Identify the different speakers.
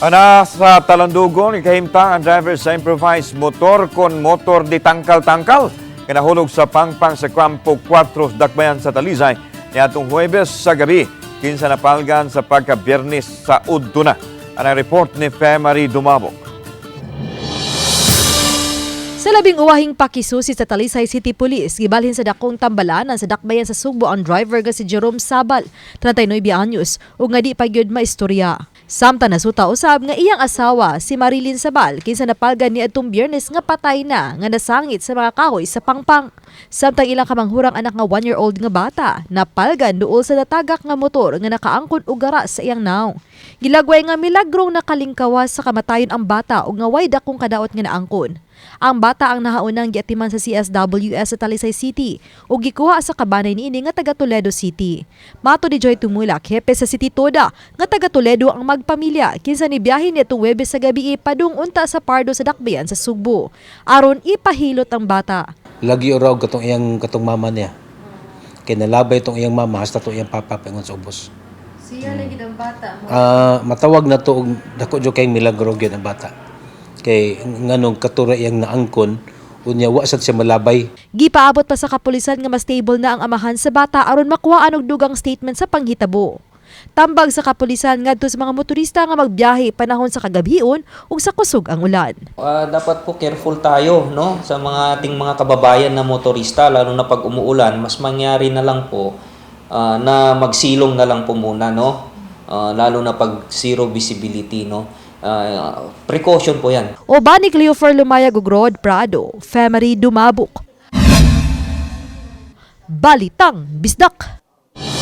Speaker 1: Ana sa Talandugon, ikahimtang ang driver sa improvised motor kon motor di tangkal-tangkal. Kinahulog sa pangpang sa Campo 4 Dakbayan sa Talisay. Niatong Huwebes sa gabi, kinsa napalgan sa pagka-biyernes sa Udtuna. Ang report ni Femari Dumabok.
Speaker 2: Sa labing uwahing pakisusi sa Talisay City Police, gibalhin sa dakong tambalanan sa dakbayan sa Sugbo ang driver nga si Jerome Sabal, 39 anyos, ug nga di pa gyud maistorya. Samtang nasuta usab nga iyang asawa si Marilyn Sabal kinsa napalgan ni adtong Biyernes nga patay na nga nasangit sa mga kahoy sa pangpang. Samtang ilang kamanghurang anak nga 1-year-old nga bata napalgan duol sa natagak nga motor nga nakaangkon og gara sa iyang naong. Gilagway nga milagrong nakalingkawas sa kamatayon ang bata ug nga way dakong kadaot nga naangkon. Ang bata ang nahaunang giatiman sa CSWS sa Talisay City ug gikuha sa kabanay niini nga taga Toledo City. Mato ni Joy Tumulak, hepe sa City Toda, nga taga Toledo ang magpamilya kinsa ni biyahe ni Webes sa gabi padung unta sa Pardo sa Dakbayan sa Sugbo. Aron ipahilot ang bata.
Speaker 3: lagi oraw katong iyang katong mama niya. Kay nalabay itong iyang mama hasta to iyang papa pingon sa ubos.
Speaker 2: Siya lagi ang bata.
Speaker 3: Ah, matawag na to og dako jo kay milagro gyud ang bata. Kay nganong katura iyang naangkon unya wa sad siya malabay.
Speaker 2: Gipaabot pa sa kapulisan nga mas stable na ang amahan sa bata aron makuha og dugang statement sa panghitabo. Tambag sa kapulisan ngadto sa mga motorista nga magbiyahe panahon sa kagabion ug sa kusog ang ulan.
Speaker 4: Ah, dapat po careful tayo no sa mga ating mga kababayan na motorista lalo na pag umuulan mas mangyari na lang po ah, na magsilong na lang po muna no Ah, lalo na pag zero visibility no Ah, precaution po yan
Speaker 2: O bani Cleofer Lumayag ug Rod Prado, Family Dumabok. Balitang Bisdak.